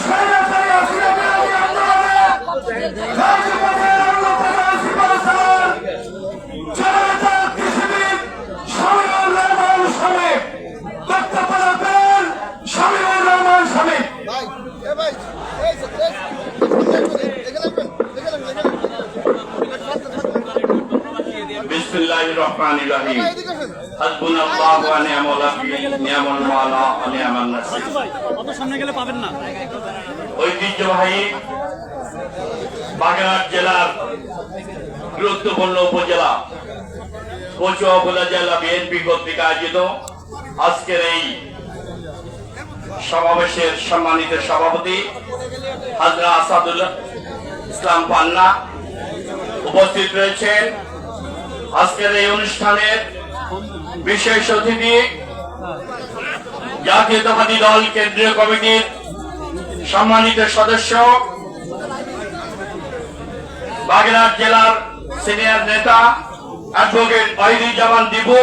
সরে গুরুত্বপূর্ণ উপজেলা কচুয়া বিএনপি কর্তৃক আয়োজিত আজকের এই সমাবেশের সম্মানিত সভাপতি হাজরা আসাদুল ইসলাম পান্না উপস্থিত রয়েছেন। আজকের এই অনুষ্ঠানের বিশেষ অতিথি জাতীয়তাবাদী দল কেন্দ্রীয় কমিটির সম্মানিত সদস্য, বাগেরহাট জেলার সিনিয়র নেতা অ্যাডভোকেট জামান দিবু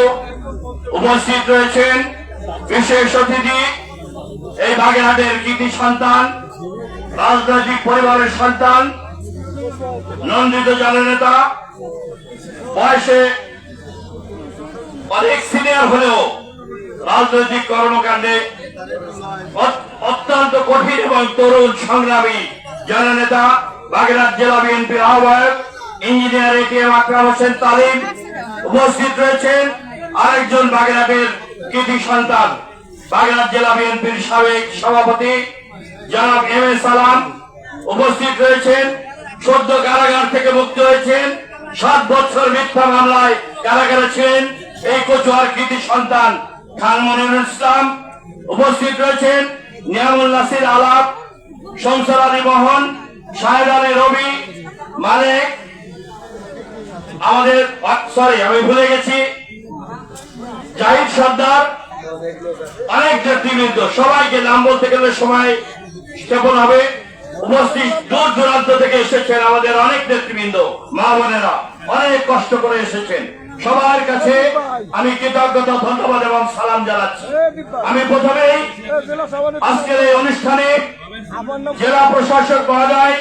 উপস্থিত রয়েছেন। বিশেষ অতিথি, এই বাগেরহাটের কৃতি সন্তান, রাজনৈতিক পরিবারের সন্তান, নন্দিত জননেতা বয়সে অনেক সিনিয়র হলেও রাজনৈতিক কর্মকাণ্ডে অত্যন্ত কঠিন এবং তরুণ সংগ্রামী জননেতা বাগেরহাট জেলা বিএনপির আহ্বায়ক ইঞ্জিনিয়ার এটিএম আকরাম হোসেন তালিম উপস্থিত রয়েছেন আরেকজন বাগেরহাটের কৃতি সন্তান, বাগেরহাট জেলা বিএনপির সাবেক সভাপতি জনাব এম এ সালাম উপস্থিত রয়েছেন, সদ্য কারাগার থেকে মুক্ত হয়েছেন সাত বছর মিথ্যা মামলায় কারাগারে ছিলেন এই কচুয়ার কৃতি সন্তান খান মনিরুল ইসলাম। উপস্থিত রয়েছেন নিয়ামুল নাসির আলাপ সংসার আলী মোহন সাহেব আলী রবি, মালিক। আমাদের সরি আমি ভুলে গেছি। জাহিদ সর্দার, অনেক নেতৃবৃন্দ, সবাইকে নাম বলতে গেলে সময় কেমন হবে। উপস্থিত দূর দূরান্ত থেকে এসেছেন আমাদের অনেক নেতৃবৃন্দ, মা বোনেরা। অনেক কষ্ট করে এসেছেন। সবার কাছে আমি কৃতজ্ঞতা, ধন্যবাদ এবং সালাম জানাচ্ছি। আমি প্রথমেই আজকের এই অনুষ্ঠানে জেলা প্রশাসক মহোদয়,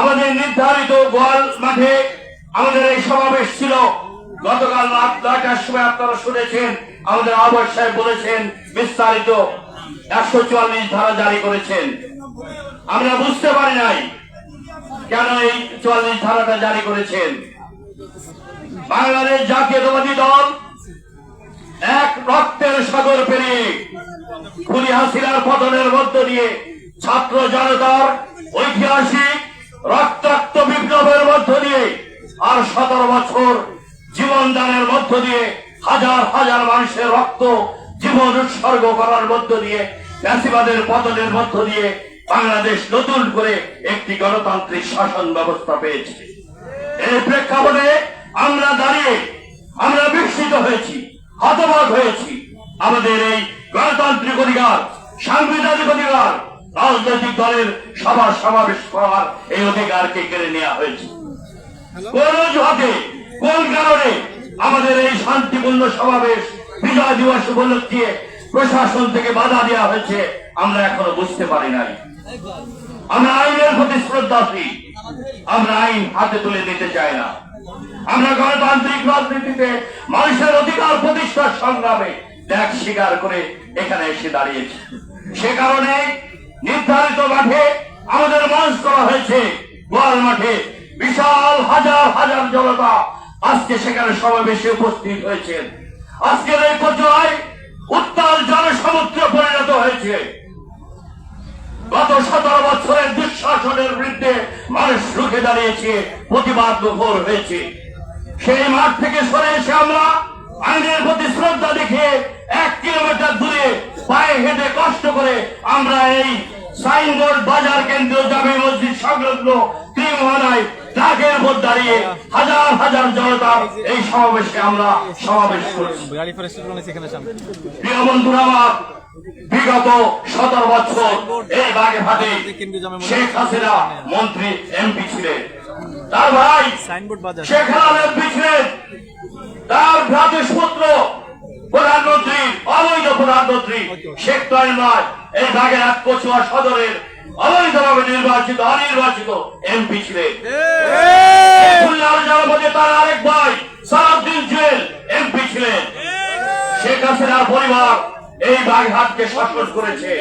আমাদের নির্ধারিত গোয়াল মাঠে আমাদের এই সমাবেশ ছিল। গতকাল রাত নয়টার সময় আপনারা শুনেছেন, আমাদের আহ্বায়ক সাহেব বলেছেন, বিস্তারিত একশো চুয়াল্লিশ ধারা জারি করেছেন। আমরা বুঝতে পারি নাই কেন এই চুয়াল্লিশ ধারাটা জারি করেছেন। বাংলাদেশ জাতীয়তাবাদী দল এক রক্তের সাগর পেরিয়ে খুনি হাসিনার পতনের মধ্য দিয়ে ছাত্র জনতার ঐতিহাসিক, রক্তাক্ত বিপ্লবের মধ্য দিয়ে আর সতেরো বছর জীবন দানের মধ্য দিয়ে হাজার হাজার মানুষের রক্ত জীবন উৎসর্গ করার মধ্য দিয়ে ফ্যাসিবাদের পতনের মধ্য দিয়ে বাংলাদেশ নতুন করে একটি গণতান্ত্রিক শাসন ব্যবস্থা পেয়েছে। এই প্রেক্ষাপটে আমরা দাঁড়িয়ে আমরা বিস্মিত হয়েছি হতবাক হয়েছি। আমাদের এই গণতান্ত্রিক অধিকার সাংবিধানিক অধিকার রাজনৈতিক দলের সভা সমাবেশ করার এই অধিকারকে কেড়ে নেওয়া হয়েছে। কোন অজুহাতে কোন কারণে আমাদের এই শান্তিপূর্ণ সমাবেশ বিজয় দিবস উপলক্ষে প্রশাসন থেকে বাধা দেওয়া হয়েছে আমরা এখনও বুঝতে পারি নাই। আমরা আইনের প্রতি শ্রদ্ধাশীল। আমরা আইন হাতে তুলে নিতে চাই না। আমরা গণতান্ত্রিক রাজনীতিতে মানুষের অধিকার প্রতিষ্ঠার সংগ্রামে ত্যাগ স্বীকার করে এখানে এসে দাঁড়িয়েছি। সে কারণে নির্ধারিত মাঠে আমাদের মঞ্চ করা হয়েছে। গোয়াল মাঠে বিশাল হাজার হাজার জনতা আজকে সেখানে সমাবেশে উপস্থিত হয়েছেন। আজকের এই পর্যায়ে উত্তাল জনসমুদ্রে পরিণত হয়েছে। গত সতেরো বছরের দুঃশাসনের বিরুদ্ধে মানুষ রুখে দাঁড়িয়েছে প্রতিবাদ মুখর হয়েছে। সেই মাঠ থেকে সরে এসে আমরা আইনের প্রতি শ্রদ্ধা দেখে এক কিলোমিটার দূরে পায়ে হেঁটে কষ্ট করে আমরা এই সাইনবোর্ড বাজার কেন্দ্র জামে মসজিদ সংলগ্ন ত্রিমোহনায় ট্রাকের উপর দাঁড়িয়ে হাজার হাজার জনতার এই সমাবেশে আমরা সমাবেশ করছি। প্রিয় বন্ধুরা আমার বিগত সতেরো বছর এই বাগে ফাটে শেখ হাসিনা মন্ত্রী এমপি ছিলেন। তার ভাই সাইনবোর্ড বাজার শেখ হাসিনা এমপি ছিলেন। তার ভ্রাতুষ পুত্র প্রধানমন্ত্রী অবৈধ প্রধানমন্ত্রী শেখ তৈমার এই বাগেরহাট কচুয়া সদরের অবৈধভাবে নির্বাচিত অনির্বাচিত এমপি ছিলেন। তার আরেক ভাই সালাউদ্দিন জুয়েল এমপি ছিলেন। শেখ হাসিনার পরিবার এই বাগহাটকে শাসন করেছে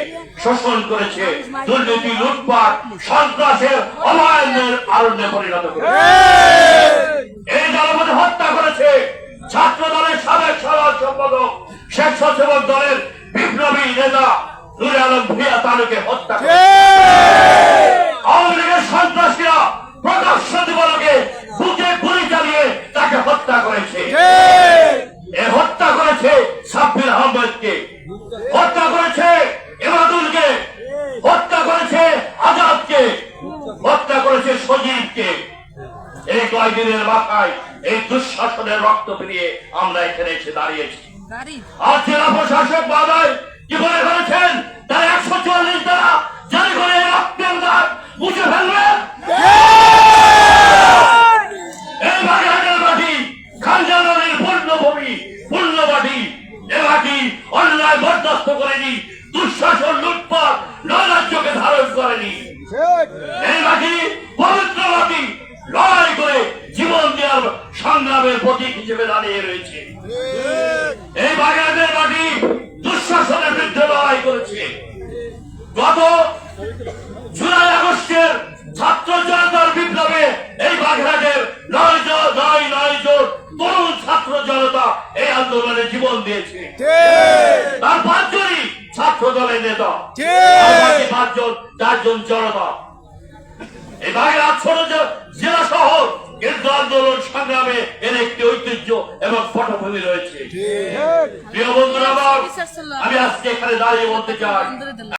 শোষণ করেছে দুর্নীতি লুটপাট সন্ত্রাসের অবায়নের আরণ্যে পরিণত করেছে। এই! জনপদে হত্যা করেছে। ছাত্র দলের সাবেক সাধারণ সম্পাদক স্বেচ্ছাসেবক দলের বিপ্লবী নেতা নুরে আলম ভূয়া তালুকে হত্যা করে আওয়ামী লীগের সন্ত্রাসীরা প্রকাশ্য দিবলকে বুকে গুলি চালিয়ে তাকে হত্যা করেছে এ হত্যা করেছে সাব্বির আহমেদকে হত্যা করেছে এমাদুলকে হত্যা করেছে আজাদকে হত্যা করেছে সজীবকে। এই কয়দিনের মাথায় এই দুঃশাসনের রক্ত ফিরিয়ে আমরা এখানে এসে দাঁড়িয়েছি। আর জেলা প্রশাসক বাদায় কি বলে ফেলেছেন তার একশো চুয়াল্লিশ দ্বারা জারি করে রক্তের দাগ মুছে ফেলবে? এই বাগেরহাটের মাটি খানজানের পূর্ণভূমি পূর্ণ মাটি এ মাটি অন্যায় বরদাস্ত করেনি দুঃশাসন লুটপাট নৈরাজ্যকে ধারণ করেনি। এই মাটি পবিত্র মাটি লড়াই করে জীবন দেওয়ার সংগ্রামের প্রতীক হিসেবে দাঁড়িয়ে রয়েছে। এই বাগানের মাটি দুঃশাসনের বিরুদ্ধে লড়াই করেছে। গত চারজন জনতা এই বাগেরহাট ছোট জেলা শহর কিন্তু আন্দোলন সংগ্রামে এর একটি ঐতিহ্য এবং পটভূমি রয়েছে। প্রিয় বন্ধুরা আমার আমি আজকে এখানে দাঁড়িয়ে বলতে চাই